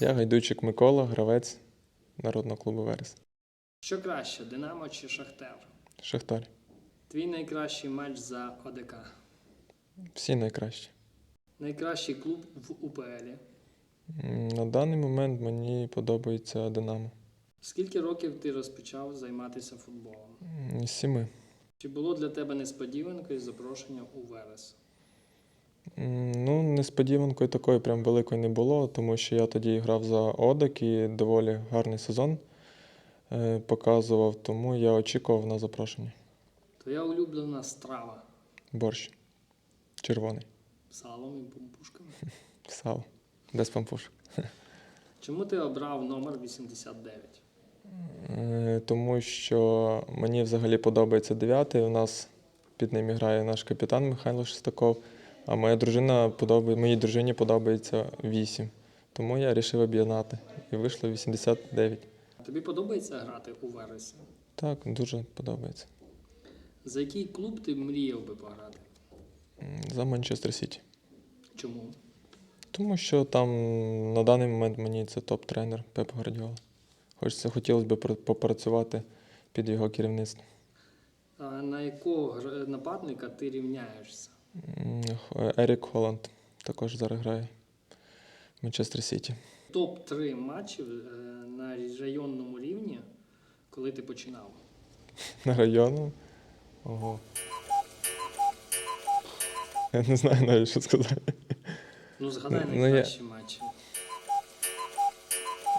Я Гайдучик Микола, гравець Народного клубу Верес. Що краще, Динамо чи Шахтер? Шахтар. Твій найкращий матч за ОДК. Всі найкращі. Найкращий клуб в УПЛ. На даний момент мені подобається Динамо. Скільки років ти розпочав займатися футболом? Сіми. Чи було для тебе несподіванкою запрошення у Верес? Ну, несподіванкою такої прям великої не було, тому що я тоді грав за Одек і доволі гарний сезон е, показував, тому я очікував на запрошення. Твоя улюблена страва Борщ. Червоний. салом і пампушками. Сало. Без пампушок. Чому ти обрав номер 89? Е, Тому що мені взагалі подобається дев'ятий. У нас під ним грає наш капітан Михайло Шестаков, а моя дружина подобає, моїй дружині подобається 8. Тому я вирішив об'єднати. І вийшло 89. Тобі подобається грати у Вересі? Так, дуже подобається. За який клуб ти мріяв би пограти? За Манчестер Сіті. Чому? Тому що там на даний момент мені це топ-тренер Пеп Гвардіола. Хочеться, хотілося б попрацювати під його керівництвом. А на якого нападника ти рівняєшся? Ерік Холланд також зараз грає в Манчестер Сіті. Топ-3 матчів е, на районному рівні, коли ти починав. На району. Ого. Я не знаю навіть, що сказати. Ну, згадай Ну, ну, я- найкращі матчі.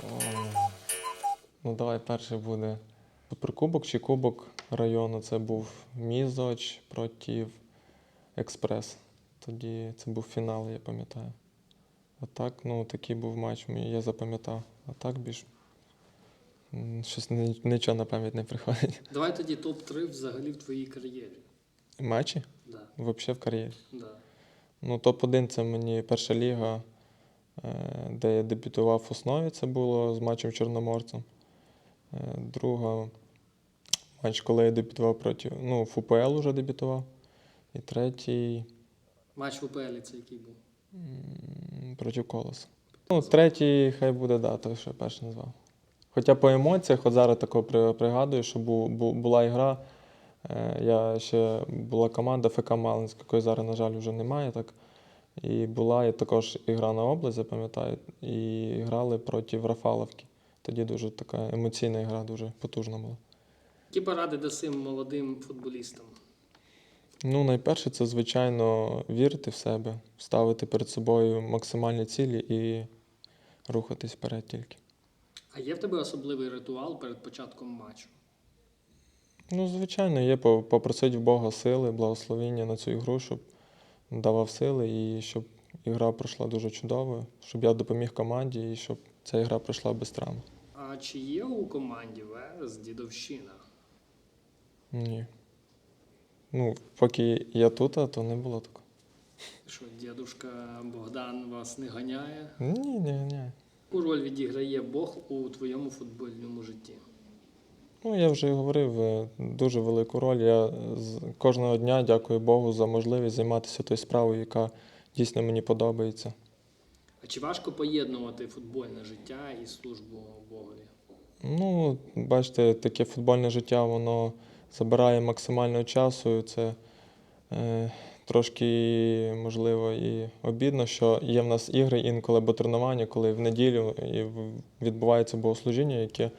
О. Ну, давай перше буде суперкубок чи кубок району. Це був Мізоч проти Експрес. Тоді це був фінал, я пам'ятаю. А так, ну, такий був матч, я запам'ятав. А так більш щось нічого на пам'ять не приходить. Давай тоді топ-3 взагалі в твоїй кар'єрі. Матчі? Да, Взагалі в кар'єрі. да. Ну, топ-1 це мені перша ліга, е, де я дебютував в основі. Це було з матчем Чорноморцем. Е, Друга матч, коли я дебютував проти. Ну, в УПЛ вже дебютував. І третій Матч в УПЛ це який був? проти Колоса. Ну, третій хай буде, да, той, що я перший назвав. Хоча по емоціях, от зараз такого пригадую, що бу, бу, була ігра. Е, Я ще була команда ФК Малинськ, якої зараз, на жаль, вже немає. Так. І була і також ігра на область, я пам'ятаю, і грали проти Рафаловки. Тоді дуже така емоційна гра, дуже потужна була. Які поради даси молодим футболістам? Ну, найперше, це, звичайно, вірити в себе, ставити перед собою максимальні цілі і рухатись вперед тільки. А є в тебе особливий ритуал перед початком матчу? Ну, звичайно, є по- попросити в Бога сили, благословіння на цю ігру, щоб давав сили і щоб ігра пройшла дуже чудово, щоб я допоміг команді і щоб ця ігра пройшла без травм. А чи є у команді Верес дідовщина? Ні. Ну, поки я тут, то не було такого. Що дідушка Богдан вас не ганяє? Ні, ні, ні. Яку роль відіграє Бог у твоєму футбольному житті? Ну, я вже говорив, е, дуже велику роль. Я кожного дня дякую Богу за можливість займатися тою справою, яка дійсно мені подобається. А чи важко поєднувати футбольне життя і службу Богові? Ну, бачите, таке футбольне життя, воно забирає максимально часу. Це е, трошки, можливо, і обідно, що є в нас ігри інколи або тренування, коли в неділю і відбувається богослужіння, яке,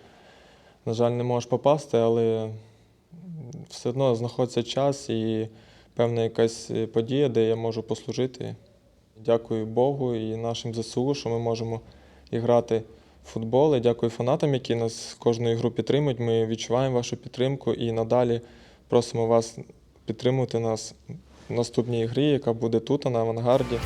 на жаль, не можеш попасти, але все одно знаходиться час і певна якась е, подія, де я можу послужити. Дякую Богу і нашим ЗСУ, що ми можемо і грати футбол. І дякую фанатам, які нас кожну ігру підтримують. Ми відчуваємо вашу підтримку і надалі просимо вас підтримувати нас в наступній грі, яка буде тут, на авангарді.